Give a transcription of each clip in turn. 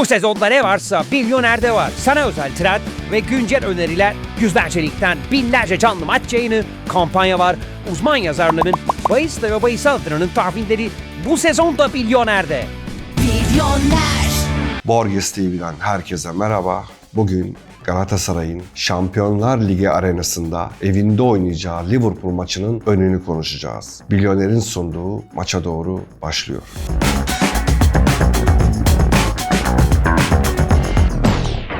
Bu sezonda ne varsa Milyoner'de var. Sana özel trend ve güncel öneriler, yüzlerce ligden binlerce canlı maç yayını, kampanya var. Uzman yazarların, bahis ve bahis altınının tahminleri bu sezonda Milyoner'de. Milyoner. Borges TV'den herkese merhaba. Bugün Galatasaray'ın Şampiyonlar Ligi arenasında evinde oynayacağı Liverpool maçının önünü konuşacağız. Milyoner'in sunduğu maça doğru başlıyor.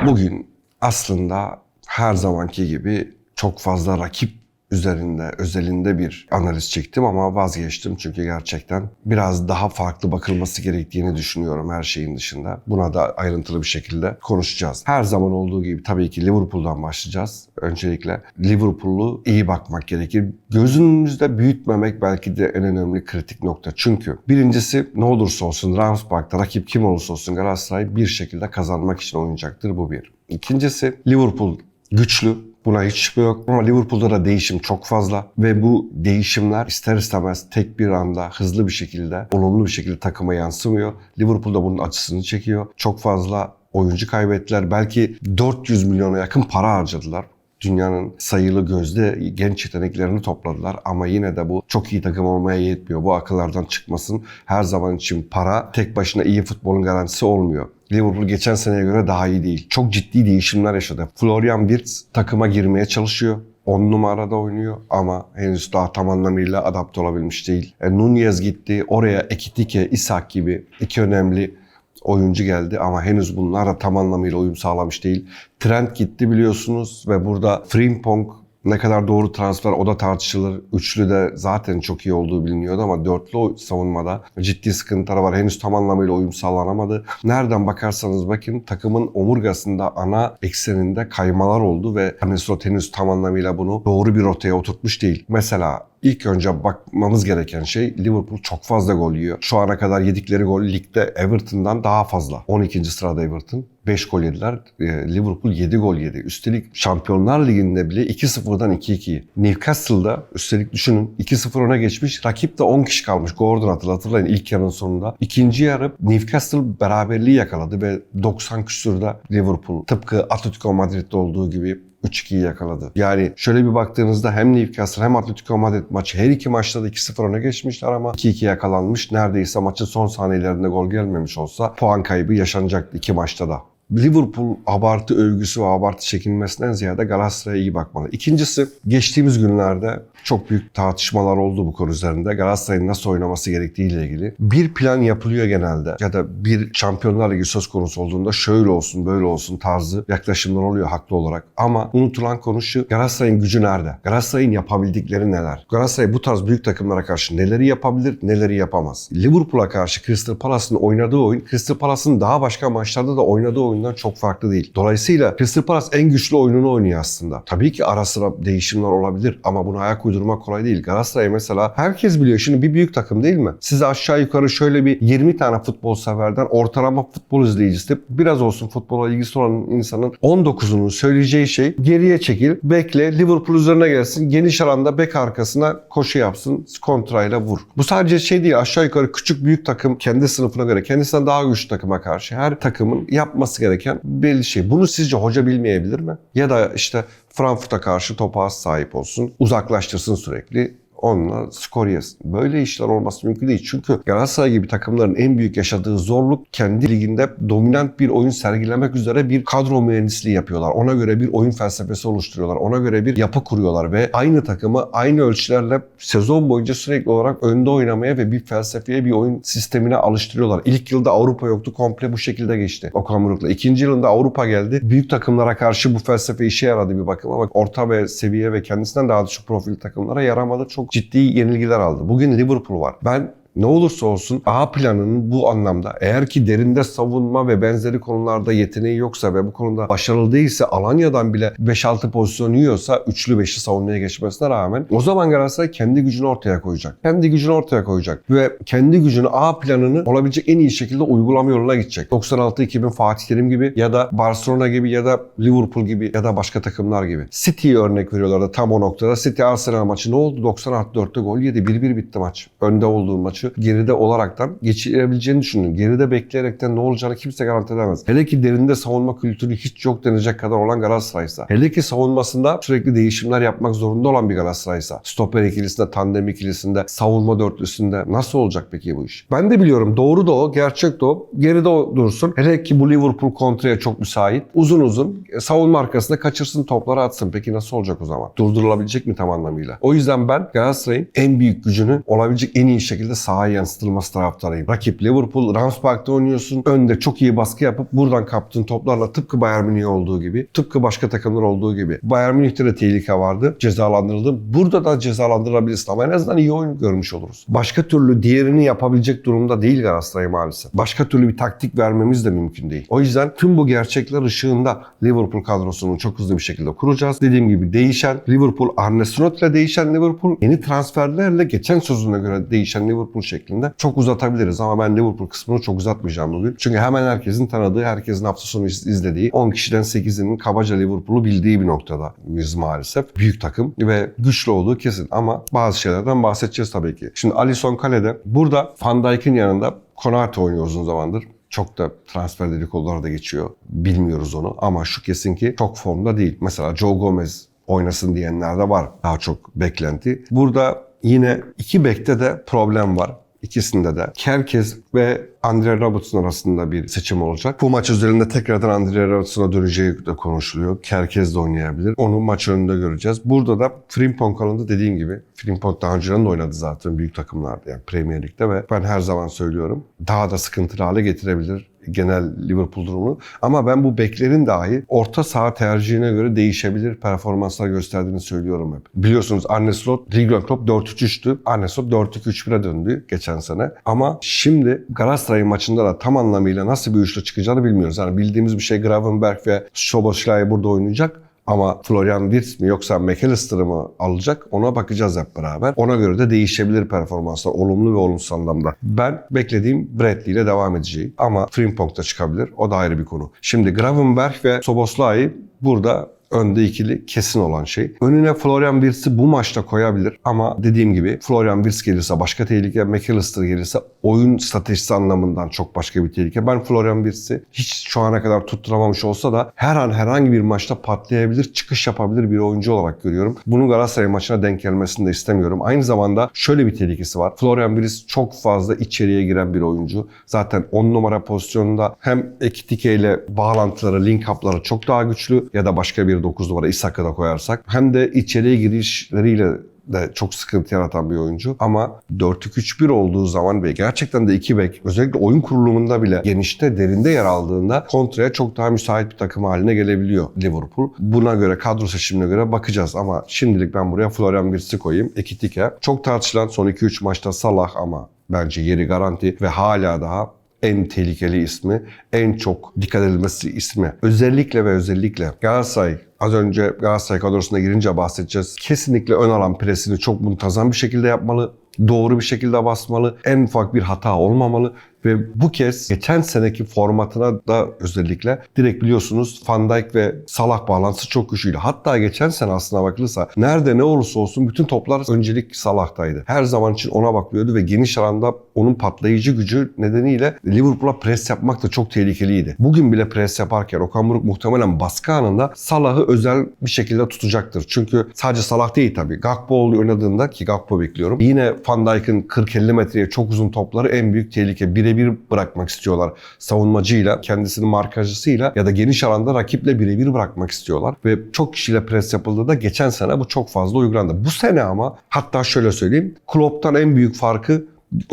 Bugün aslında her zamanki gibi çok fazla rakip üzerinde, özelinde bir analiz çektim ama vazgeçtim çünkü gerçekten biraz daha farklı bakılması gerektiğini düşünüyorum her şeyin dışında. Buna da ayrıntılı bir şekilde konuşacağız. Her zaman olduğu gibi tabii ki Liverpool'dan başlayacağız. Öncelikle Liverpool'u iyi bakmak gerekir. Gözünüzde büyütmemek belki de en önemli kritik nokta. Çünkü birincisi ne olursa olsun Rams Park'ta rakip kim olursa olsun Galatasaray bir şekilde kazanmak için oynayacaktır. Bu bir. İkincisi Liverpool güçlü. Buna hiç şüphe yok ama Liverpool'da da değişim çok fazla ve bu değişimler ister istemez tek bir anda hızlı bir şekilde, olumlu bir şekilde takıma yansımıyor. Liverpool da bunun açısını çekiyor. Çok fazla oyuncu kaybettiler. Belki 400 milyona yakın para harcadılar. Dünyanın sayılı gözde genç yeteneklerini topladılar ama yine de bu çok iyi takım olmaya yetmiyor. Bu akıllardan çıkmasın. Her zaman için para tek başına iyi futbolun garantisi olmuyor. Liverpool geçen seneye göre daha iyi değil. Çok ciddi değişimler yaşadı. Florian Wirtz takıma girmeye çalışıyor. 10 numarada oynuyor ama henüz daha tam anlamıyla adapte olabilmiş değil. E, Nunez gitti. Oraya Ekitike, Isak gibi iki önemli oyuncu geldi ama henüz bunlar da tam anlamıyla uyum sağlamış değil. Trent gitti biliyorsunuz ve burada Frimpong ne kadar doğru transfer o da tartışılır. Üçlü de zaten çok iyi olduğu biliniyordu ama dörtlü savunmada ciddi sıkıntılar var. Henüz tam anlamıyla uyum sağlanamadı. Nereden bakarsanız bakın takımın omurgasında ana ekseninde kaymalar oldu ve Anesrot henüz tam anlamıyla bunu doğru bir rotaya oturtmuş değil. Mesela İlk önce bakmamız gereken şey Liverpool çok fazla gol yiyor. Şu ana kadar yedikleri gol ligde Everton'dan daha fazla. 12. sırada Everton. 5 gol yediler. Ee, Liverpool 7 gol yedi. Üstelik Şampiyonlar Ligi'nde bile 2-0'dan 2-2. Newcastle'da üstelik düşünün 2-0 öne geçmiş. Rakip de 10 kişi kalmış. Gordon hatırla- hatırlayın ilk yarının sonunda. İkinci yarı Newcastle beraberliği yakaladı ve 90 küsürde Liverpool tıpkı Atletico Madrid'de olduğu gibi 3-2'yi yakaladı. Yani şöyle bir baktığınızda hem Newcastle hem Atletico Madrid maçı her iki maçta da 2-0 öne geçmişler ama 2-2 yakalanmış. Neredeyse maçın son saniyelerinde gol gelmemiş olsa puan kaybı yaşanacaktı iki maçta da. Liverpool abartı övgüsü ve abartı çekilmesinden ziyade Galatasaray'a iyi bakmalı. İkincisi geçtiğimiz günlerde çok büyük tartışmalar oldu bu konu üzerinde. Galatasaray'ın nasıl oynaması gerektiği ile ilgili. Bir plan yapılıyor genelde ya da bir Şampiyonlar Ligi söz konusu olduğunda şöyle olsun böyle olsun tarzı yaklaşımlar oluyor haklı olarak. Ama unutulan konu şu Galatasaray'ın gücü nerede? Galatasaray'ın yapabildikleri neler? Galatasaray bu tarz büyük takımlara karşı neleri yapabilir, neleri yapamaz? Liverpool'a karşı Crystal Palace'ın oynadığı oyun, Crystal Palace'ın daha başka maçlarda da oynadığı oyundan çok farklı değil. Dolayısıyla Crystal Palace en güçlü oyununu oynuyor aslında. Tabii ki ara sıra değişimler olabilir ama bunu ayak uydurmak kolay değil. Galatasaray mesela herkes biliyor şimdi bir büyük takım değil mi? Size aşağı yukarı şöyle bir 20 tane futbol severden ortalama futbol izleyicisi biraz olsun futbola ilgisi olan insanın 19'unun söyleyeceği şey geriye çekil, bekle, Liverpool üzerine gelsin, geniş alanda bek arkasına koşu yapsın, kontrayla vur. Bu sadece şey değil aşağı yukarı küçük büyük takım kendi sınıfına göre kendisinden daha güçlü takıma karşı her takımın yapması gereken belli şey. Bunu sizce hoca bilmeyebilir mi? Ya da işte Frankfurt'a karşı topa sahip olsun, uzaklaştırsın sürekli onunla skor yesin. Böyle işler olması mümkün değil. Çünkü Galatasaray gibi takımların en büyük yaşadığı zorluk kendi liginde dominant bir oyun sergilemek üzere bir kadro mühendisliği yapıyorlar. Ona göre bir oyun felsefesi oluşturuyorlar. Ona göre bir yapı kuruyorlar ve aynı takımı aynı ölçülerle sezon boyunca sürekli olarak önde oynamaya ve bir felsefeye, bir oyun sistemine alıştırıyorlar. İlk yılda Avrupa yoktu. Komple bu şekilde geçti. Okan Buruk'la. İkinci yılında Avrupa geldi. Büyük takımlara karşı bu felsefe işe yaradı bir bakıma. Bak orta ve seviye ve kendisinden daha düşük profil takımlara yaramadı. Çok ciddi yenilgiler aldı. Bugün Liverpool var. Ben ne olursa olsun A planının bu anlamda eğer ki derinde savunma ve benzeri konularda yeteneği yoksa ve bu konuda başarılı değilse Alanya'dan bile 5-6 pozisyon yiyorsa üçlü beşli savunmaya geçmesine rağmen o zaman Galatasaray kendi gücünü ortaya koyacak. Kendi gücünü ortaya koyacak ve kendi gücünü A planını olabilecek en iyi şekilde uygulama yoluna gidecek. 96-2000 Fatih Terim gibi ya da Barcelona gibi ya da Liverpool gibi ya da başka takımlar gibi. City'ye örnek veriyorlar da tam o noktada. City Arsenal maçı ne oldu? 90 4'te gol yedi. 1-1 bitti maç. Önde olduğu maçın maçı geride olaraktan geçirebileceğini düşündüm. Geride bekleyerekten ne olacağını kimse garanti edemez. Hele ki derinde savunma kültürü hiç yok denecek kadar olan Galatasaray'sa. Hele ki savunmasında sürekli değişimler yapmak zorunda olan bir Galatasaray'sa. Stoper ikilisinde, tandem ikilisinde, savunma dörtlüsünde nasıl olacak peki bu iş? Ben de biliyorum doğru da o, gerçek de o. Geride dursun. Hele ki bu Liverpool kontraya çok müsait. Uzun uzun e, savunma arkasında kaçırsın topları atsın. Peki nasıl olacak o zaman? Durdurulabilecek mi tam anlamıyla? O yüzden ben Galatasaray'ın en büyük gücünü olabilecek en iyi şekilde sahaya yansıtılması taraftarıyım. Rakip Liverpool, Rams Park'ta oynuyorsun. Önde çok iyi baskı yapıp buradan kaptığın toplarla tıpkı Bayern Münih olduğu gibi, tıpkı başka takımlar olduğu gibi. Bayern Münih'te de tehlike vardı. Cezalandırıldı. Burada da cezalandırabilirsin ama en azından iyi oyun görmüş oluruz. Başka türlü diğerini yapabilecek durumda değil Galatasaray maalesef. Başka türlü bir taktik vermemiz de mümkün değil. O yüzden tüm bu gerçekler ışığında Liverpool kadrosunu çok hızlı bir şekilde kuracağız. Dediğim gibi değişen Liverpool, Arne Slot ile değişen Liverpool, yeni transferlerle geçen sözüne göre değişen Liverpool şeklinde çok uzatabiliriz. Ama ben Liverpool kısmını çok uzatmayacağım bugün. Çünkü hemen herkesin tanıdığı, herkesin hafta sonu iz- izlediği, 10 kişiden 8'inin kabaca Liverpool'u bildiği bir noktada biz maalesef. Büyük takım ve güçlü olduğu kesin. Ama bazı şeylerden bahsedeceğiz tabii ki. Şimdi Alisson kalede. Burada Van Dijk'in yanında Konate oynuyor uzun zamandır. Çok da transfer dedikoduları da geçiyor. Bilmiyoruz onu ama şu kesin ki çok formda değil. Mesela Joe Gomez oynasın diyenler de var. Daha çok beklenti. Burada yine iki bekte de problem var. İkisinde de Kerkez ve Andre Robertson arasında bir seçim olacak. Bu maç üzerinde tekrardan Andre Robertson'a döneceği de konuşuluyor. Kerkez de oynayabilir. Onu maç önünde göreceğiz. Burada da Frimpong alındı dediğim gibi. Frimpong daha önceden de oynadı zaten büyük takımlarda yani Premier Lig'de ve ben her zaman söylüyorum daha da sıkıntılı hale getirebilir genel Liverpool durumunu. Ama ben bu beklerin dahi orta saha tercihine göre değişebilir performanslar gösterdiğini söylüyorum hep. Biliyorsunuz Arne Slot, Jurgen Klopp 4-3-3'tü. Arne Slot 4-2-3-1'e döndü geçen sene. Ama şimdi Galatasaray maçında da tam anlamıyla nasıl bir üçlü çıkacağını bilmiyoruz. Yani bildiğimiz bir şey Gravenberg ve Szoboszlai burada oynayacak. Ama Florian Wirtz mi yoksa McAllister'ı mı alacak ona bakacağız hep beraber. Ona göre de değişebilir performanslar olumlu ve olumsuz anlamda. Ben beklediğim Bradley ile devam edeceği ama Frimpong da çıkabilir. O da ayrı bir konu. Şimdi Gravenberg ve Soboslai burada önde ikili kesin olan şey. Önüne Florian Wirtz'i bu maçta koyabilir ama dediğim gibi Florian Wirtz gelirse başka tehlike, McAllister gelirse oyun stratejisi anlamından çok başka bir tehlike. Ben Florian Wirtz'i hiç şu ana kadar tutturamamış olsa da her an herhangi bir maçta patlayabilir, çıkış yapabilir bir oyuncu olarak görüyorum. Bunun Galatasaray maçına denk gelmesini de istemiyorum. Aynı zamanda şöyle bir tehlikesi var. Florian Wirtz çok fazla içeriye giren bir oyuncu. Zaten 10 numara pozisyonunda hem Ekitike ile bağlantıları, link up'ları çok daha güçlü ya da başka bir 9 numara İshak'ı da koyarsak hem de içeriye girişleriyle de çok sıkıntı yaratan bir oyuncu. Ama 4-2-3-1 olduğu zaman ve gerçekten de iki bek özellikle oyun kurulumunda bile genişte derinde yer aldığında kontraya çok daha müsait bir takım haline gelebiliyor Liverpool. Buna göre kadro seçimine göre bakacağız ama şimdilik ben buraya Florian Wirtz'i koyayım. Ekitike. Çok tartışılan son 2-3 maçta Salah ama bence yeri garanti ve hala daha en tehlikeli ismi, en çok dikkat edilmesi ismi. Özellikle ve özellikle Galatasaray Az önce Galatasaray kadrosuna girince bahsedeceğiz. Kesinlikle ön alan presini çok muntazam bir şekilde yapmalı. Doğru bir şekilde basmalı. En ufak bir hata olmamalı. Ve bu kez geçen seneki formatına da özellikle direkt biliyorsunuz Van Dijk ve Salah bağlantısı çok güçlüydü. Hatta geçen sene aslına bakılırsa nerede ne olursa olsun bütün toplar öncelik Salah'taydı. Her zaman için ona bakıyordu ve geniş alanda onun patlayıcı gücü nedeniyle Liverpool'a pres yapmak da çok tehlikeliydi. Bugün bile pres yaparken Okan Buruk muhtemelen baskı anında Salah'ı özel bir şekilde tutacaktır. Çünkü sadece Salah değil tabii. Gakpo oynadığında ki Gakpo bekliyorum. Yine Van Dijk'ın 40-50 metreye çok uzun topları en büyük tehlike. Birebir bırakmak istiyorlar. Savunmacıyla, kendisinin markajcısıyla ya da geniş alanda rakiple birebir bırakmak istiyorlar. Ve çok kişiyle pres yapıldığında geçen sene bu çok fazla uygulandı. Bu sene ama hatta şöyle söyleyeyim. Klopp'tan en büyük farkı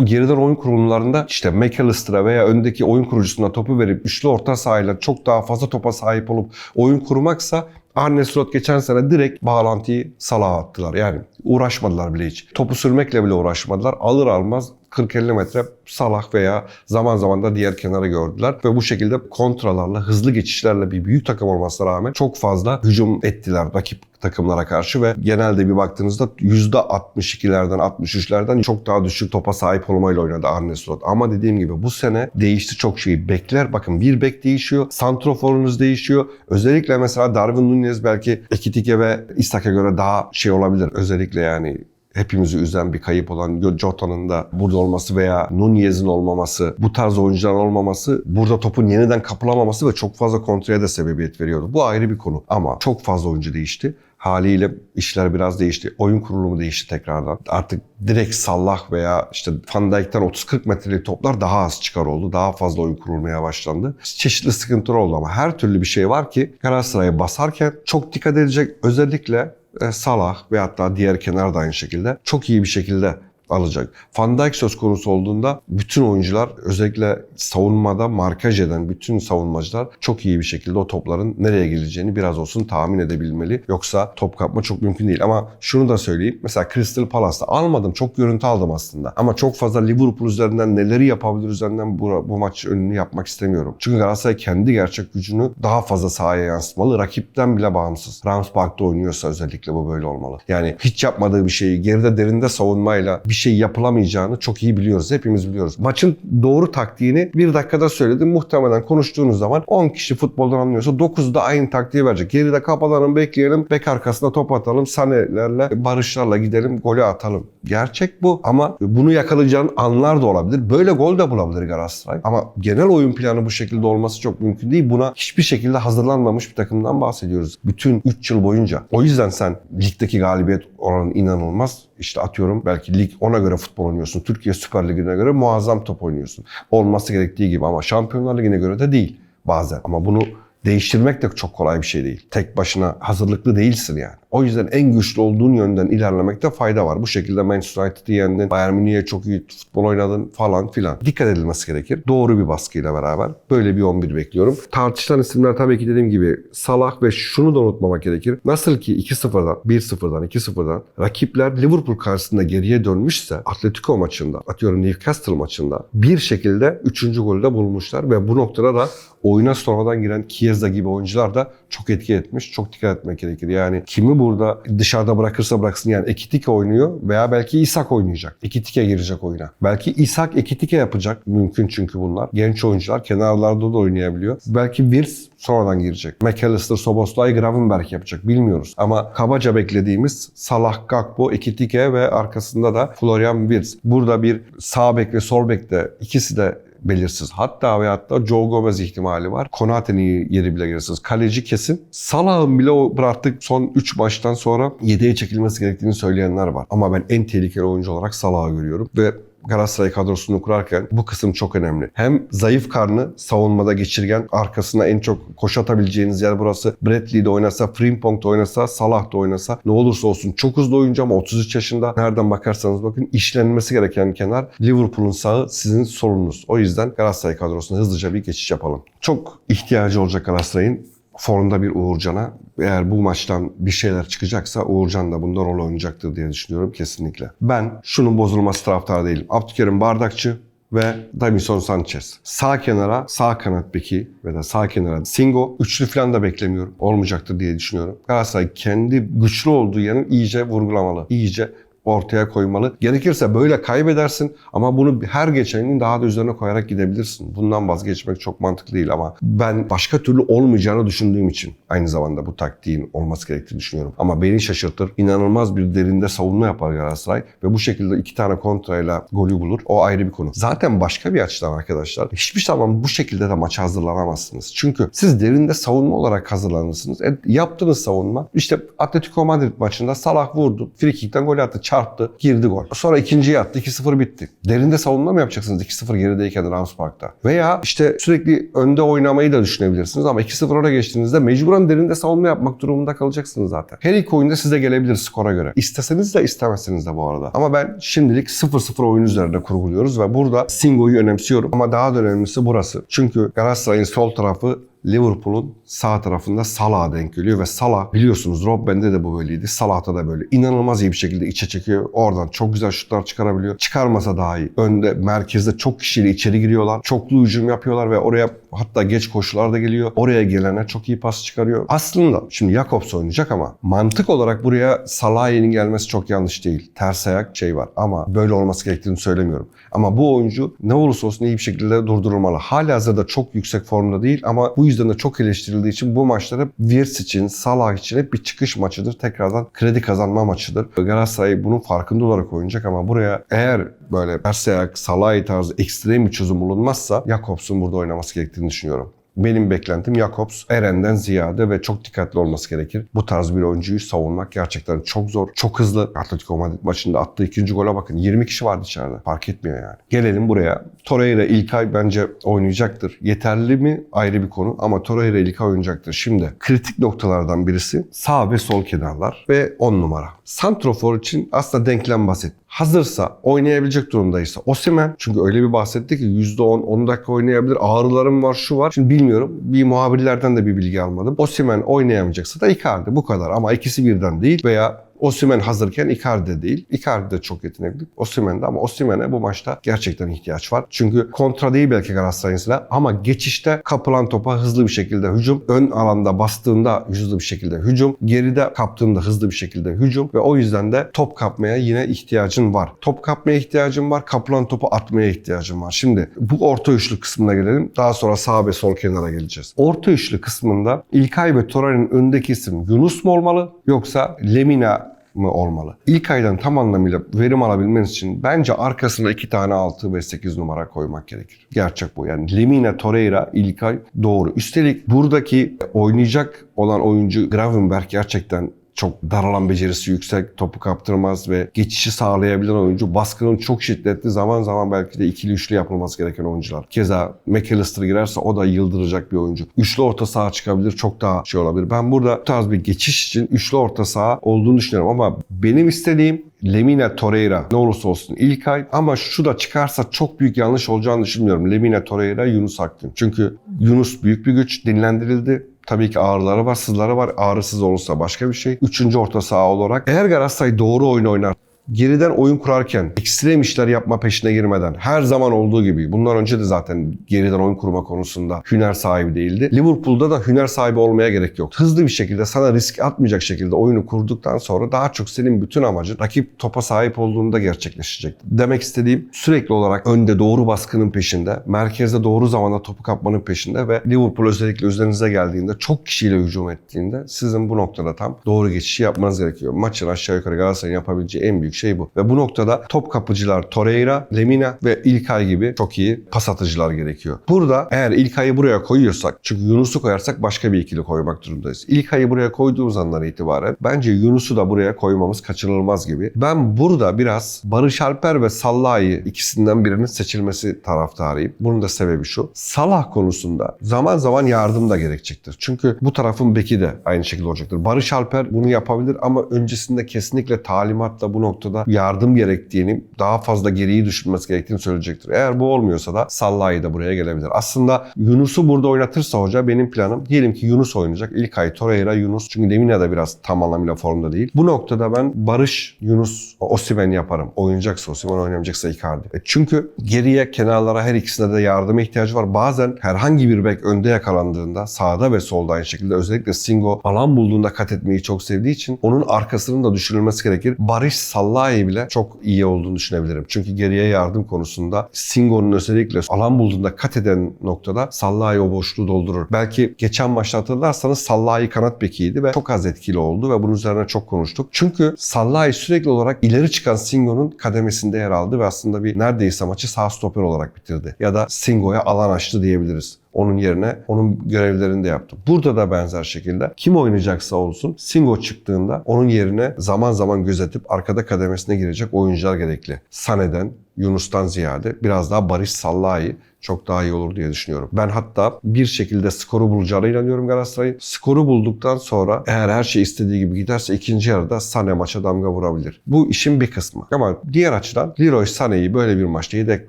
geriden oyun kurulumlarında işte McAllister'a veya öndeki oyun kurucusuna topu verip üçlü orta sahayla çok daha fazla topa sahip olup oyun kurmaksa Arne Slot geçen sene direkt bağlantıyı Salah'a attılar. Yani uğraşmadılar bile hiç. Topu sürmekle bile uğraşmadılar. Alır almaz 40-50 metre Salah veya zaman zaman da diğer kenara gördüler. Ve bu şekilde kontralarla, hızlı geçişlerle bir büyük takım olmasına rağmen çok fazla hücum ettiler rakip takımlara karşı ve genelde bir baktığınızda %62'lerden 63'lerden çok daha düşük topa sahip olmayla oynadı Arne Slot. Ama dediğim gibi bu sene değişti çok şey. Bekler bakın bir bek değişiyor. Santroforunuz değişiyor. Özellikle mesela Darwin Nunez belki Ekitike ve İshak'a göre daha şey olabilir. Özellikle yani hepimizi üzen bir kayıp olan Jota'nın da burada olması veya Nunez'in olmaması, bu tarz oyuncuların olmaması, burada topun yeniden kapılamaması ve çok fazla kontraya da sebebiyet veriyordu. Bu ayrı bir konu ama çok fazla oyuncu değişti. Haliyle işler biraz değişti. Oyun kurulumu değişti tekrardan. Artık direkt Sallah veya işte Van Dijk'ten 30-40 metrelik toplar daha az çıkar oldu. Daha fazla oyun kurulmaya başlandı. Çeşitli sıkıntılar oldu ama her türlü bir şey var ki Galatasaray'a basarken çok dikkat edecek. Özellikle Salah ve hatta diğer kenar da aynı şekilde çok iyi bir şekilde alacak. Van Dijk söz konusu olduğunda bütün oyuncular özellikle savunmada markaj eden bütün savunmacılar çok iyi bir şekilde o topların nereye geleceğini biraz olsun tahmin edebilmeli. Yoksa top kapma çok mümkün değil. Ama şunu da söyleyeyim. Mesela Crystal Palace'ta almadım. Çok görüntü aldım aslında. Ama çok fazla Liverpool üzerinden neleri yapabilir üzerinden bu, bu maç önünü yapmak istemiyorum. Çünkü Galatasaray kendi gerçek gücünü daha fazla sahaya yansıtmalı. Rakipten bile bağımsız. Rams Park'ta oynuyorsa özellikle bu böyle olmalı. Yani hiç yapmadığı bir şeyi geride derinde savunmayla bir şey yapılamayacağını çok iyi biliyoruz. Hepimiz biliyoruz. Maçın doğru taktiğini bir dakikada söyledim. Muhtemelen konuştuğunuz zaman 10 kişi futboldan anlıyorsa 9'u da aynı taktiği verecek. Geride kapatalım, bekleyelim, bek arkasına top atalım, sanelerle, barışlarla gidelim, golü atalım. Gerçek bu ama bunu yakalayacağın anlar da olabilir. Böyle gol de bulabilir Galatasaray. Ama genel oyun planı bu şekilde olması çok mümkün değil. Buna hiçbir şekilde hazırlanmamış bir takımdan bahsediyoruz. Bütün 3 yıl boyunca. O yüzden sen ligdeki galibiyet oranı inanılmaz. İşte atıyorum belki lig ona göre futbol oynuyorsun. Türkiye Süper Ligi'ne göre muazzam top oynuyorsun. Olması gerektiği gibi ama Şampiyonlar Ligi'ne göre de değil bazen. Ama bunu değiştirmek de çok kolay bir şey değil. Tek başına hazırlıklı değilsin yani. O yüzden en güçlü olduğun yönden ilerlemekte fayda var. Bu şekilde Manchester United'ı yendin, Bayern Münih'e çok iyi futbol oynadın falan filan. Dikkat edilmesi gerekir. Doğru bir baskıyla beraber böyle bir 11 bekliyorum. Tartışılan isimler tabii ki dediğim gibi Salah ve şunu da unutmamak gerekir. Nasıl ki 2-0'dan, 1-0'dan, 2-0'dan rakipler Liverpool karşısında geriye dönmüşse Atletico maçında, atıyorum Newcastle maçında bir şekilde 3. golü de bulmuşlar ve bu noktada da oyuna sonradan giren Chiesa gibi oyuncular da çok etki etmiş. Çok dikkat etmek gerekir. Yani kimi burada dışarıda bırakırsa bıraksın yani Ekitike oynuyor veya belki İshak oynayacak. Ekitike girecek oyuna. Belki İshak Ekitike yapacak. Mümkün çünkü bunlar. Genç oyuncular kenarlarda da oynayabiliyor. Belki Wirtz sonradan girecek. McAllister, Soboslay, Gravenberg yapacak. Bilmiyoruz. Ama kabaca beklediğimiz Salah, Gakpo, Ekitike ve arkasında da Florian Wirtz. Burada bir sağ bek ve sol bek de ikisi de belirsiz. Hatta ve hatta Joe Gomez ihtimali var. Konate'nin yeri bile belirsiz. Kaleci kesin. Salah'ın bile o bıraktık son 3 maçtan sonra yedeğe çekilmesi gerektiğini söyleyenler var. Ama ben en tehlikeli oyuncu olarak Salah'ı görüyorum. Ve Galatasaray kadrosunu kurarken bu kısım çok önemli. Hem zayıf karnı savunmada geçirgen, arkasına en çok koşu atabileceğiniz yer burası. Bradley de oynasa, Frimpong da oynasa, Salah da oynasa ne olursa olsun çok hızlı oyuncu ama 33 yaşında. Nereden bakarsanız bakın işlenmesi gereken kenar Liverpool'un sağı sizin sorununuz. O yüzden Galatasaray kadrosuna hızlıca bir geçiş yapalım. Çok ihtiyacı olacak Galatasaray'ın formda bir Uğurcan'a. Eğer bu maçtan bir şeyler çıkacaksa Uğurcan da bunda rol oynayacaktır diye düşünüyorum kesinlikle. Ben şunun bozulması taraftarı değilim. Abdülkerim Bardakçı ve Davison Sanchez. Sağ kenara sağ kanat beki ve de sağ kenara Singo. Üçlü falan da beklemiyorum. Olmayacaktır diye düşünüyorum. Galatasaray kendi güçlü olduğu yanı iyice vurgulamalı. İyice ortaya koymalı. Gerekirse böyle kaybedersin ama bunu her geçen gün daha da üzerine koyarak gidebilirsin. Bundan vazgeçmek çok mantıklı değil ama ben başka türlü olmayacağını düşündüğüm için aynı zamanda bu taktiğin olması gerektiğini düşünüyorum. Ama beni şaşırtır. İnanılmaz bir derinde savunma yapar Galatasaray ve bu şekilde iki tane kontrayla golü bulur. O ayrı bir konu. Zaten başka bir açıdan arkadaşlar hiçbir zaman bu şekilde de maça hazırlanamazsınız. Çünkü siz derinde savunma olarak hazırlanırsınız. E, yaptığınız savunma işte Atletico Madrid maçında Salah vurdu. Frikikten gol attı çarptı, girdi gol. Sonra ikinciyi attı, 2-0 bitti. Derinde savunma mı yapacaksınız 2-0 gerideyken Rams Park'ta? Veya işte sürekli önde oynamayı da düşünebilirsiniz ama 2-0 oraya geçtiğinizde mecburen derinde savunma yapmak durumunda kalacaksınız zaten. Her iki oyunda size gelebilir skora göre. İsteseniz de istemezseniz de bu arada. Ama ben şimdilik 0-0 oyun üzerinde kurguluyoruz ve burada Singo'yu önemsiyorum. Ama daha da önemlisi burası. Çünkü Galatasaray'ın sol tarafı Liverpool'un sağ tarafında Salah'a denk geliyor ve Salah biliyorsunuz Robben'de de bu böyleydi. Salah'ta da böyle. İnanılmaz iyi bir şekilde içe çekiyor. Oradan çok güzel şutlar çıkarabiliyor. Çıkarmasa daha iyi. Önde, merkezde çok kişiyle içeri giriyorlar. Çoklu hücum yapıyorlar ve oraya Hatta geç koşularda geliyor. Oraya gelene çok iyi pas çıkarıyor. Aslında şimdi Jakobs oynayacak ama mantık olarak buraya Salah'ın gelmesi çok yanlış değil. Ters ayak şey var ama böyle olması gerektiğini söylemiyorum. Ama bu oyuncu ne olursa olsun iyi bir şekilde durdurulmalı. Hala hazırda çok yüksek formda değil ama bu yüzden de çok eleştirildiği için bu maçlar hep Wirtz için, Salah için hep bir çıkış maçıdır. Tekrardan kredi kazanma maçıdır. Galatasaray bunun farkında olarak oynayacak ama buraya eğer böyle ters ayak, Salah tarzı ekstrem bir çözüm bulunmazsa Jakobs'un burada oynaması gerektiğini düşünüyorum. Benim beklentim Jakobs Eren'den ziyade ve çok dikkatli olması gerekir. Bu tarz bir oyuncuyu savunmak gerçekten çok zor. Çok hızlı. Atletico Madrid maçında attığı ikinci gole bakın. 20 kişi vardı içeride. Fark etmiyor yani. Gelelim buraya. Torreira İlkay bence oynayacaktır. Yeterli mi ayrı bir konu ama Torreira İlkay oynayacaktır. Şimdi kritik noktalardan birisi sağ ve sol kenarlar ve 10 numara. Santrofor için aslında denklem basit. Hazırsa, oynayabilecek durumdaysa Osimhen çünkü öyle bir bahsetti ki %10, 10 dakika oynayabilir. Ağrılarım var, şu var. Şimdi bilmiyorum. Bir muhabirlerden de bir bilgi almadım. Osimhen oynayamayacaksa da Icardi bu kadar ama ikisi birden değil veya Osimhen hazırken Icardi de değil. Icardi de çok yetenekli. Osimhen de ama Osimhen'e bu maçta gerçekten ihtiyaç var. Çünkü kontra değil belki Galatasaray'ın ama geçişte kapılan topa hızlı bir şekilde hücum. Ön alanda bastığında hızlı bir şekilde hücum. Geride kaptığında hızlı bir şekilde hücum. Ve o yüzden de top kapmaya yine ihtiyacın var. Top kapmaya ihtiyacın var. Kapılan topu atmaya ihtiyacın var. Şimdi bu orta üçlü kısmına gelelim. Daha sonra sağ ve sol kenara geleceğiz. Orta üçlü kısmında İlkay ve Torreira'nın öndeki isim Yunus mu olmalı yoksa Lemina mı olmalı? İlk aydan tam anlamıyla verim alabilmeniz için bence arkasına iki tane 6 ve 8 numara koymak gerekir. Gerçek bu. Yani Lemina, Torreira, İlkay doğru. Üstelik buradaki oynayacak olan oyuncu Gravenberg gerçekten çok daralan becerisi yüksek, topu kaptırmaz ve geçişi sağlayabilen oyuncu. Baskının çok şiddetli, zaman zaman belki de ikili üçlü yapılması gereken oyuncular. Keza McAllister girerse o da yıldıracak bir oyuncu. Üçlü orta saha çıkabilir, çok daha şey olabilir. Ben burada bu tarz bir geçiş için üçlü orta saha olduğunu düşünüyorum ama benim istediğim Lemina Torreira ne olursa olsun ilk ay ama şu da çıkarsa çok büyük yanlış olacağını düşünmüyorum. Lemina Torreira, Yunus Akgün. Çünkü Yunus büyük bir güç, dinlendirildi. Tabii ki ağrıları var, sızları var. Ağrısız olursa başka bir şey. Üçüncü orta saha olarak eğer Galatasaray doğru oyun oynar geriden oyun kurarken ekstrem işler yapma peşine girmeden her zaman olduğu gibi bundan önce de zaten geriden oyun kurma konusunda hüner sahibi değildi. Liverpool'da da hüner sahibi olmaya gerek yok. Hızlı bir şekilde sana risk atmayacak şekilde oyunu kurduktan sonra daha çok senin bütün amacın rakip topa sahip olduğunda gerçekleşecek. Demek istediğim sürekli olarak önde doğru baskının peşinde, merkezde doğru zamanda topu kapmanın peşinde ve Liverpool özellikle üzerinize geldiğinde çok kişiyle hücum ettiğinde sizin bu noktada tam doğru geçişi yapmanız gerekiyor. Maçın aşağı yukarı Galatasaray'ın yapabileceği en büyük şey bu. Ve bu noktada top kapıcılar Torreira, Lemina ve İlkay gibi çok iyi pas atıcılar gerekiyor. Burada eğer İlkay'ı buraya koyuyorsak, çünkü Yunus'u koyarsak başka bir ikili koymak durumundayız. İlkay'ı buraya koyduğumuz andan itibaren bence Yunus'u da buraya koymamız kaçınılmaz gibi. Ben burada biraz Barış Alper ve Salah'ı ikisinden birinin seçilmesi taraftarıyım. Bunun da sebebi şu. Salah konusunda zaman zaman yardım da gerekecektir. Çünkü bu tarafın beki de aynı şekilde olacaktır. Barış Alper bunu yapabilir ama öncesinde kesinlikle talimatla bu noktada yardım gerektiğini, daha fazla geriyi düşünmesi gerektiğini söyleyecektir. Eğer bu olmuyorsa da Salah'ı da buraya gelebilir. Aslında Yunus'u burada oynatırsa hoca benim planım diyelim ki Yunus oynayacak. İlkay, Torreira, Yunus. Çünkü Lemina da biraz tam anlamıyla formda değil. Bu noktada ben Barış, Yunus, Osimhen yaparım. Oynayacaksa Osimhen oynamayacaksa Icardi. E çünkü geriye, kenarlara her ikisine de yardıma ihtiyacı var. Bazen herhangi bir bek önde yakalandığında sağda ve solda aynı şekilde özellikle Singo alan bulduğunda kat etmeyi çok sevdiği için onun arkasının da düşünülmesi gerekir. Barış Salah'ı bile çok iyi olduğunu düşünebilirim. Çünkü geriye yardım konusunda Singo'nun özellikle alan bulduğunda kat eden noktada Salah'ı o boşluğu doldurur. Belki geçen maçta hatırlarsanız Salah'ı kanat bekiydi ve çok az etkili oldu ve bunun üzerine çok konuştuk. Çünkü Salah'ı sürekli olarak ileri çıkan Singo'nun kademesinde yer aldı ve aslında bir neredeyse maçı sağ stoper olarak bitirdi. Ya da Singo'ya alan açtı diyebiliriz. Onun yerine onun görevlerini de yaptı. Burada da benzer şekilde kim oynayacaksa olsun Singo çıktığında onun yerine zaman zaman gözetip arkada kademesine girecek oyuncular gerekli. Sane'den, Yunus'tan ziyade biraz daha Barış Sallah'ı çok daha iyi olur diye düşünüyorum. Ben hatta bir şekilde skoru bulacağına inanıyorum Galatasaray'ın. Skoru bulduktan sonra eğer her şey istediği gibi giderse ikinci yarıda Sane maça damga vurabilir. Bu işin bir kısmı. Ama diğer açıdan Leroy Sané'yi böyle bir maçta yedek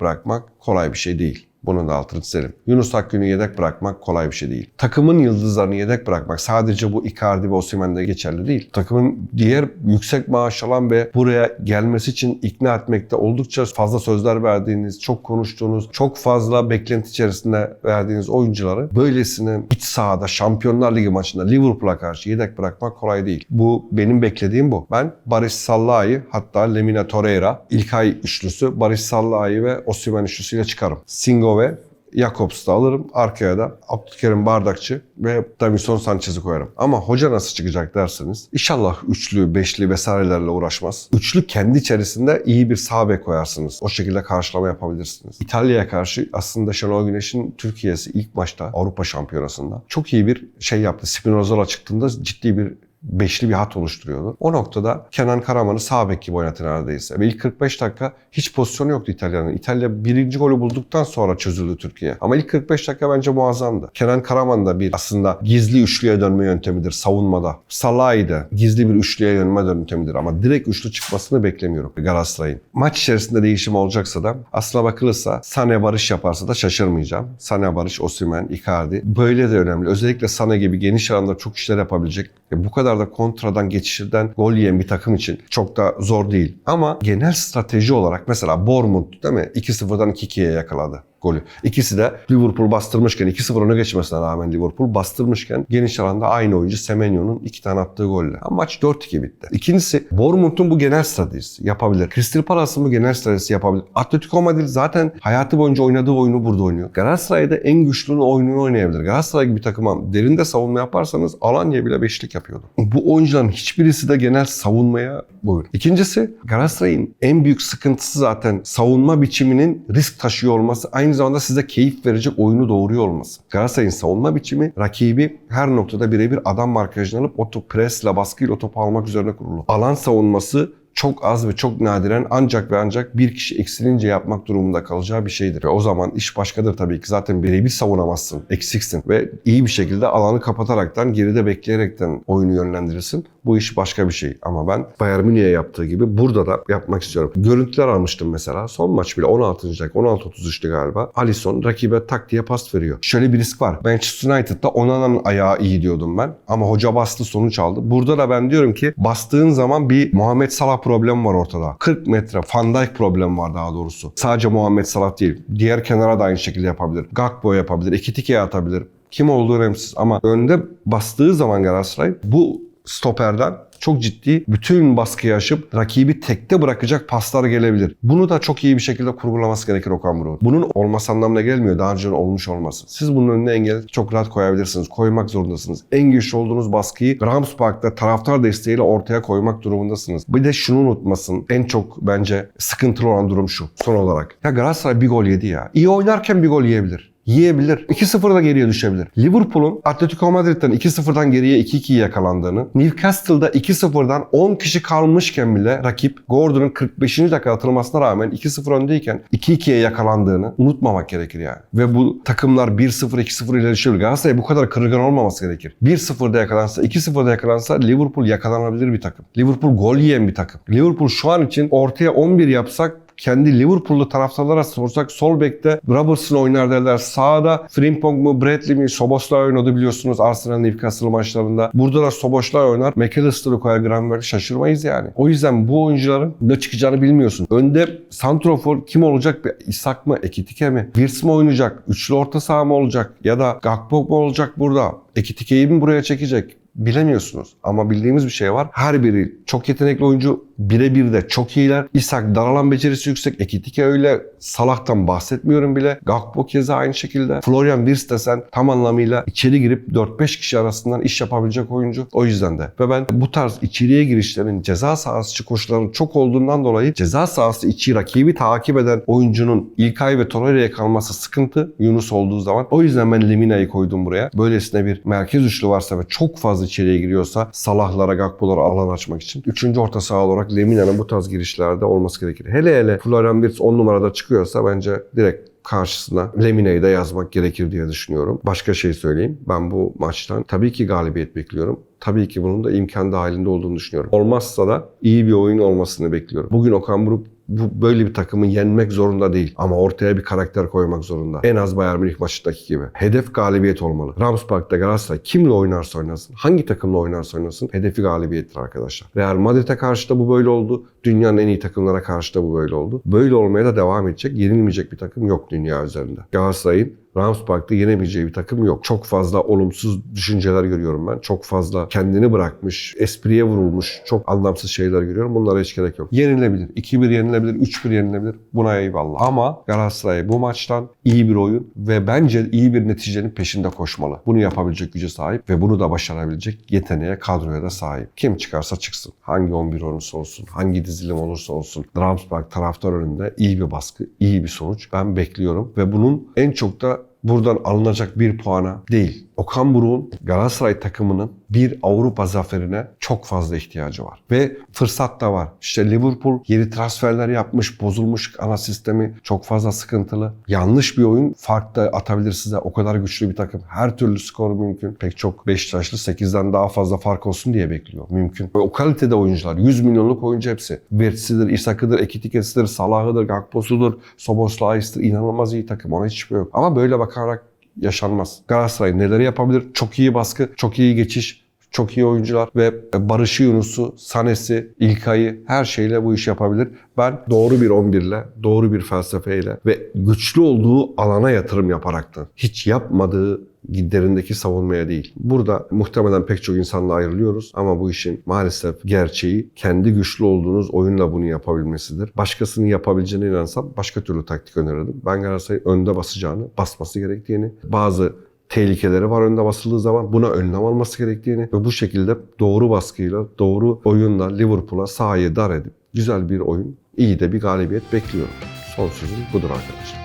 bırakmak kolay bir şey değil. Bunun da altını çizelim. Yunus Akgün'ü yedek bırakmak kolay bir şey değil. Takımın yıldızlarını yedek bırakmak sadece bu Icardi ve Osimhen'de geçerli değil. Takımın diğer yüksek maaş alan ve buraya gelmesi için ikna etmekte oldukça fazla sözler verdiğiniz, çok konuştuğunuz, çok fazla beklenti içerisinde verdiğiniz oyuncuları böylesine iç sahada Şampiyonlar Ligi maçında Liverpool'a karşı yedek bırakmak kolay değil. Bu benim beklediğim bu. Ben Barış Sallai'yi hatta Lemina Torreira, İlkay üçlüsü Barış Sallai'yi ve Osimhen üçlüsüyle çıkarım. Singo ve Jakobs'u alırım. Arkaya da Abdülkerim Bardakçı ve Davinson Sanchez'i koyarım. Ama hoca nasıl çıkacak derseniz inşallah üçlü, beşli vesairelerle uğraşmaz. Üçlü kendi içerisinde iyi bir sağ bek koyarsınız. O şekilde karşılama yapabilirsiniz. İtalya'ya karşı aslında Şenol Güneş'in Türkiye'si ilk maçta Avrupa Şampiyonası'nda çok iyi bir şey yaptı. Spinazzola çıktığında ciddi bir beşli bir hat oluşturuyordu. O noktada Kenan Karaman'ı sağ bek gibi oynatır neredeyse. Ve ilk 45 dakika hiç pozisyonu yoktu İtalya'nın. İtalya birinci golü bulduktan sonra çözüldü Türkiye. Ama ilk 45 dakika bence muazzamdı. Kenan Karaman da bir aslında gizli üçlüye dönme yöntemidir savunmada. Salahi de gizli bir üçlüye dönme yöntemidir. Ama direkt üçlü çıkmasını beklemiyorum Galatasaray'ın. Maç içerisinde değişim olacaksa da aslına bakılırsa Sane Barış yaparsa da şaşırmayacağım. Sane Barış, Osimhen, Icardi. Böyle de önemli. Özellikle Sane gibi geniş alanda çok işler yapabilecek. E bu kadar da kontradan geçişirden gol yiyen bir takım için çok da zor değil. Ama genel strateji olarak mesela Bournemouth değil mi? 2-0'dan 2-2'ye yakaladı golü. İkisi de Liverpool bastırmışken 2-0 öne geçmesine rağmen Liverpool bastırmışken geniş alanda aynı oyuncu Semenyo'nun iki tane attığı golle. Ama maç 4-2 bitti. İkincisi Bournemouth'un bu genel stratejisi yapabilir. Crystal Palace'ın bu genel stratejisi yapabilir. Atletico Madrid zaten hayatı boyunca oynadığı oyunu burada oynuyor. Galatasaray'da en güçlünün oyununu oynayabilir. Galatasaray gibi takıma derinde savunma yaparsanız Alanya bile beşlik yapıyordu. Bu oyuncuların hiçbirisi de genel savunmaya buyur. İkincisi Galatasaray'ın en büyük sıkıntısı zaten savunma biçiminin risk taşıyor olması. Aynı zamanda size keyif verecek oyunu doğuruyor olması. Galatasaray'ın savunma biçimi rakibi her noktada birebir adam markajını alıp o presle baskıyla topu almak üzerine kurulu. Alan savunması çok az ve çok nadiren ancak ve ancak bir kişi eksilince yapmak durumunda kalacağı bir şeydir. Ve o zaman iş başkadır tabii ki. Zaten birebir savunamazsın, eksiksin ve iyi bir şekilde alanı kapataraktan, geride bekleyerekten oyunu yönlendirirsin. Bu iş başka bir şey. Ama ben Bayern Münih'e yaptığı gibi burada da yapmak istiyorum. Görüntüler almıştım mesela. Son maç bile 16. dakika, 16-33'tü galiba. Alisson rakibe tak diye pas veriyor. Şöyle bir risk var. Manchester United'da Onana'nın ayağı iyi diyordum ben. Ama hoca bastı sonuç aldı. Burada da ben diyorum ki bastığın zaman bir Muhammed Salah problem var ortada. 40 metre Van Dijk problem var daha doğrusu. Sadece Muhammed Salah değil. Diğer kenara da aynı şekilde yapabilir. Gakpo yapabilir. Ekitike'ye atabilir. Kim olduğu önemsiz ama önde bastığı zaman Galatasaray bu stoperden çok ciddi bütün baskıyı aşıp rakibi tekte bırakacak paslar gelebilir. Bunu da çok iyi bir şekilde kurgulaması gerekir Okan Buruk. Bunun olması anlamına gelmiyor. Daha önce olmuş olması. Siz bunun önüne engel çok rahat koyabilirsiniz. Koymak zorundasınız. En güçlü olduğunuz baskıyı Rams Park'ta taraftar desteğiyle ortaya koymak durumundasınız. Bir de şunu unutmasın. En çok bence sıkıntılı olan durum şu. Son olarak. Ya Galatasaray bir gol yedi ya. İyi oynarken bir gol yiyebilir yiyebilir. 2-0'da geriye düşebilir. Liverpool'un Atletico Madrid'den 2-0'dan geriye 2-2 yakalandığını, Newcastle'da 2-0'dan 10 kişi kalmışken bile rakip Gordon'un 45. dakika atılmasına rağmen 2-0 öndeyken 2-2'ye yakalandığını unutmamak gerekir yani. Ve bu takımlar 1-0 2-0 ile düşebilir. Galatasaray bu kadar kırılgan olmaması gerekir. 1-0'da yakalansa, 2-0'da yakalansa Liverpool yakalanabilir bir takım. Liverpool gol yiyen bir takım. Liverpool şu an için ortaya 11 yapsak kendi Liverpool'lu taraftarlara sorsak sol bekte Robertson oynar derler. Sağda Frimpong mu Bradley mi Soboslay oynadı biliyorsunuz Arsenal Newcastle maçlarında. Burada da Soboslay oynar. McAllister'ı koyar Granberg şaşırmayız yani. O yüzden bu oyuncuların ne çıkacağını bilmiyorsun. Önde Santrofor kim olacak? Bir İshak mı? Ekitike mi? Wirtz mi oynayacak? Üçlü orta saha mı olacak? Ya da Gakpo mu olacak burada? Ekitike'yi mi buraya çekecek? bilemiyorsunuz. Ama bildiğimiz bir şey var. Her biri çok yetenekli oyuncu. Birebir de çok iyiler. İshak daralan becerisi yüksek. Ekitike öyle. Salah'tan bahsetmiyorum bile. Gakpo keza aynı şekilde. Florian Wirtz desen tam anlamıyla içeri girip 4-5 kişi arasından iş yapabilecek oyuncu. O yüzden de. Ve ben bu tarz içeriye girişlerin ceza sahası içi koşullarının çok olduğundan dolayı ceza sahası içi rakibi takip eden oyuncunun İlkay ve Torreira'ya kalması sıkıntı Yunus olduğu zaman. O yüzden ben Lemina'yı koydum buraya. Böylesine bir merkez üçlü varsa ve çok fazla içeriye giriyorsa Salah'lara, Gakpo'lara alan açmak için. Üçüncü orta saha olarak Lemina'nın bu tarz girişlerde olması gerekir. Hele hele Florian Wirtz 10 numarada çıkıyorsa bence direkt karşısına Lemina'yı da yazmak gerekir diye düşünüyorum. Başka şey söyleyeyim. Ben bu maçtan tabii ki galibiyet bekliyorum. Tabii ki bunun da imkan dahilinde olduğunu düşünüyorum. Olmazsa da iyi bir oyun olmasını bekliyorum. Bugün Okan Buruk bu böyle bir takımı yenmek zorunda değil. Ama ortaya bir karakter koymak zorunda. En az Bayern Münih maçındaki gibi. Hedef galibiyet olmalı. Rams Park'ta Galatasaray kimle oynarsa oynasın, hangi takımla oynarsa oynasın hedefi galibiyettir arkadaşlar. Real Madrid'e karşı da bu böyle oldu. Dünyanın en iyi takımlara karşı da bu böyle oldu. Böyle olmaya da devam edecek. Yenilmeyecek bir takım yok dünya üzerinde. Galatasaray'ın Rams Park'ta yenemeyeceği bir takım yok. Çok fazla olumsuz düşünceler görüyorum ben. Çok fazla kendini bırakmış, espriye vurulmuş, çok anlamsız şeyler görüyorum. Bunlara hiç gerek yok. Yenilebilir. 2-1 yenilebilir, 3-1 yenilebilir. Buna eyvallah. Ama Galatasaray bu maçtan iyi bir oyun ve bence iyi bir neticenin peşinde koşmalı. Bunu yapabilecek güce sahip ve bunu da başarabilecek yeteneğe, kadroya da sahip. Kim çıkarsa çıksın. Hangi 11 olursa olsun, hangi dizilim olursa olsun. Rams Park taraftar önünde iyi bir baskı, iyi bir sonuç. Ben bekliyorum ve bunun en çok da buradan alınacak bir puana değil. Okan Buruk'un Galatasaray takımının bir Avrupa zaferine çok fazla ihtiyacı var. Ve fırsat da var. İşte Liverpool yeni transferler yapmış, bozulmuş ana sistemi çok fazla sıkıntılı. Yanlış bir oyun fark da atabilir size. O kadar güçlü bir takım. Her türlü skor mümkün. Pek çok Beşiktaşlı 8'den daha fazla fark olsun diye bekliyor. Mümkün. Ve o kalitede oyuncular. 100 milyonluk oyuncu hepsi. Virts'idir, Isak'ıdır, Ekitikes'idir, Salah'ıdır, Gakpo'sudur, Soboslai'stir. İnanılmaz iyi takım. Ona hiçbir şey yok. Ama böyle bakarak yaşanmaz. Galatasaray neleri yapabilir? Çok iyi baskı, çok iyi geçiş, çok iyi oyuncular ve Barış'ı Yunus'u, Sanes'i, İlkay'ı her şeyle bu iş yapabilir. Ben doğru bir 11 ile, doğru bir felsefeyle ve güçlü olduğu alana yatırım yaparaktan hiç yapmadığı giderindeki savunmaya değil. Burada muhtemelen pek çok insanla ayrılıyoruz ama bu işin maalesef gerçeği kendi güçlü olduğunuz oyunla bunu yapabilmesidir. Başkasının yapabileceğine inansam başka türlü taktik önerirdim. Ben Galatasaray'ın önde basacağını, basması gerektiğini, bazı tehlikeleri var önde basıldığı zaman buna önlem alması gerektiğini ve bu şekilde doğru baskıyla, doğru oyunla Liverpool'a sahayı dar edip güzel bir oyun, iyi de bir galibiyet bekliyorum. Son sözüm budur arkadaşlar.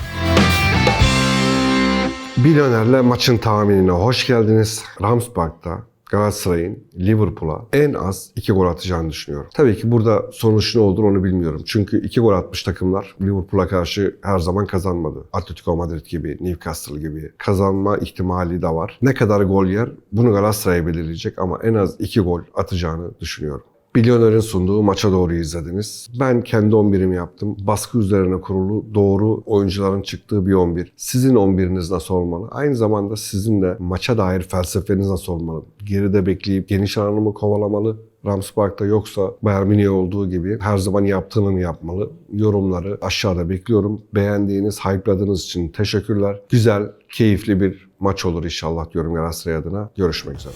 Milyonerle maçın tahminine hoş geldiniz. Rams Park'ta Galatasaray'ın Liverpool'a en az 2 gol atacağını düşünüyorum. Tabii ki burada sonuç ne olur onu bilmiyorum. Çünkü 2 gol atmış takımlar Liverpool'a karşı her zaman kazanmadı. Atletico Madrid gibi, Newcastle gibi kazanma ihtimali de var. Ne kadar gol yer bunu Galatasaray belirleyecek ama en az 2 gol atacağını düşünüyorum. Milyoner'in sunduğu maça doğru izlediniz. Ben kendi 11'imi yaptım. Baskı üzerine kurulu doğru oyuncuların çıktığı bir 11. Sizin 11'iniz nasıl olmalı? Aynı zamanda sizin de maça dair felsefeniz nasıl olmalı? Geride bekleyip geniş alanımı kovalamalı. Rams Park'ta yoksa Bayern Münih olduğu gibi her zaman yaptığını mı yapmalı? Yorumları aşağıda bekliyorum. Beğendiğiniz, hype'ladığınız için teşekkürler. Güzel, keyifli bir maç olur inşallah diyorum Galatasaray adına. Görüşmek üzere.